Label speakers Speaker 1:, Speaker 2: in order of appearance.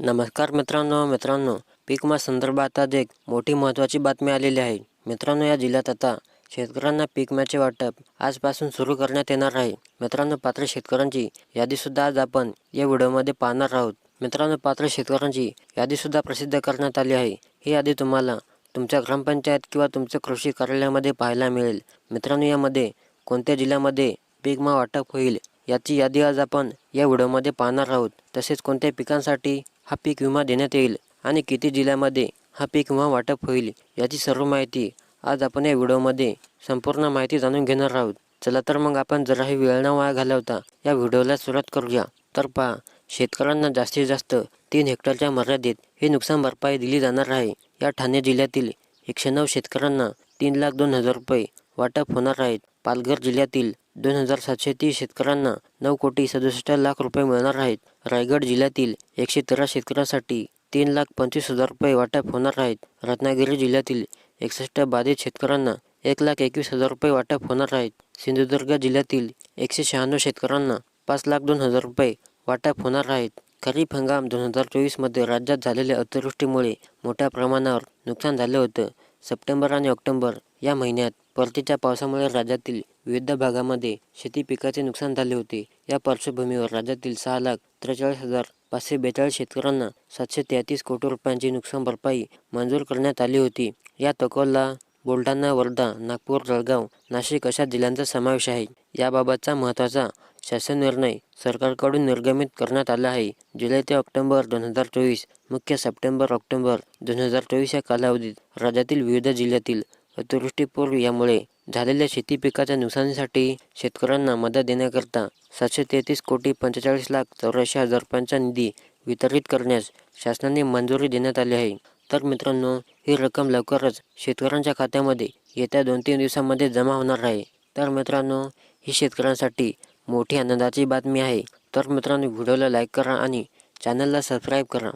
Speaker 1: नमस्कार मित्रांनो मित्रांनो पीकमा संदर्भात आज एक मोठी महत्त्वाची बातमी आलेली आहे. मित्रांनो या जिल्ह्यात आता शेतकऱ्यांना पीकम्याचे वाटप आजपासून सुरू करण्यात येणार आहे. मित्रांनो पात्र शेतकऱ्यांची यादीसुद्धा आज आपण या व्हिडिओमध्ये पाहणार आहोत. मित्रांनो पात्र शेतकऱ्यांची यादीसुद्धा प्रसिद्ध करण्यात आली आहे. ही यादी तुम्हाला तुमच्या ग्रामपंचायत किंवा तुमच्या कृषी कार्यालयामध्ये पाहायला मिळेल. मित्रांनो यामध्ये कोणत्या जिल्ह्यामध्ये पीकमा वाटप होईल याची यादी आज आपण या व्हिडिओमध्ये पाहणार आहोत. तसेच कोणत्या पिकांसाठी हा पीक विमा देण्यात येईल आणि किती जिल्ह्यामध्ये हा पीक विमा वाटप होईल याची सर्व माहिती आज आपण या व्हिडिओमध्ये संपूर्ण माहिती जाणून घेणार आहोत. चला तर मग आपण जराही वेळ न वाया घालवता या व्हिडिओला सुरुवात करूया. तर पहा शेतकऱ्यांना जास्तीत जास्त तीन हेक्टरच्या मर्यादेत ही नुकसान भरपाई दिली जाणार आहे. या ठाणे जिल्ह्यातील एकशे नऊ शेतकऱ्यांना तीन लाख दोन हजार रुपये वाटप होणार आहेत पालघर जिल्ह्यातील दोन हजार सातशे तीस शेतकऱ्यांना नऊ कोटी सदुसष्ट लाख रुपये मिळणार आहेत. रायगड जिल्ह्यातील एकशे तेरा शेतकऱ्यांसाठी तीन लाख पंचवीस हजार रुपये वाटप होणार आहेत. रत्नागिरी जिल्ह्यातील एकसष्ट बाधित शेतकऱ्यांना एक लाख एकवीस हजार रुपये वाटप होणार आहेत. सिंधुदुर्ग जिल्ह्यातील एकशे शहाण्णव शेतकऱ्यांना पाच लाख दोन हजार रुपये वाटप होणार आहेत. खरीप हंगाम दोन हजार चोवीसमध्ये राज्यात झालेल्या अतिवृष्टीमुळे मोठ्या प्रमाणावर नुकसान झालं होतं. सप्टेंबर आणि ऑक्टोबर या महिन्यात परतीच्या पावसामुळे राज्यातील विविध भागामध्ये शेती पिकाचे नुकसान झाले होते. या पार्श्वभूमीवर राज्यातील सहा लाख त्रेचाळीस हजार पाचशे बेचाळीस शेतकऱ्यांना सातशे तेहतीस कोटी रुपयांची नुकसान भरपाई मंजूर करण्यात आली होती. यात अकोला बुलढाणा वर्धा नागपूर जळगाव नाशिक अशा जिल्ह्यांचा समावेश आहे. याबाबतचा महत्त्वाचा शासन निर्णय सरकारकडून निर्गमित करण्यात आला आहे. जुलै ते ऑक्टोबर दोन हजार चोवीस मुख्य सप्टेंबर ऑक्टोबर दोन हजार चोवीस या कालावधीत राज्यातील विविध जिल्ह्यातील अतिवृष्टीपूर यामुळे झालेल्या शेती पिकाच्या नुकसानीसाठी शेतकऱ्यांना मदत देण्याकरता सातशे तेहतीस कोटी पंचेचाळीस लाख चौऱ्याऐंशी हजार रुपयांचा निधी वितरित करण्यास शासनाने मंजुरी देण्यात आली आहे. तर मित्रांनो ही रक्कम लवकरच शेतकऱ्यांच्या खात्यामध्ये येत्या दोन तीन दिवसांमध्ये जमा होणार आहे. तर मित्रांनो ही शेतकऱ्यांसाठी मोठी आनंदाची बातमी आहे. तर मित्रांनो व्हिडिओला लाईक करा आणि चॅनलला सबस्क्राईब करा.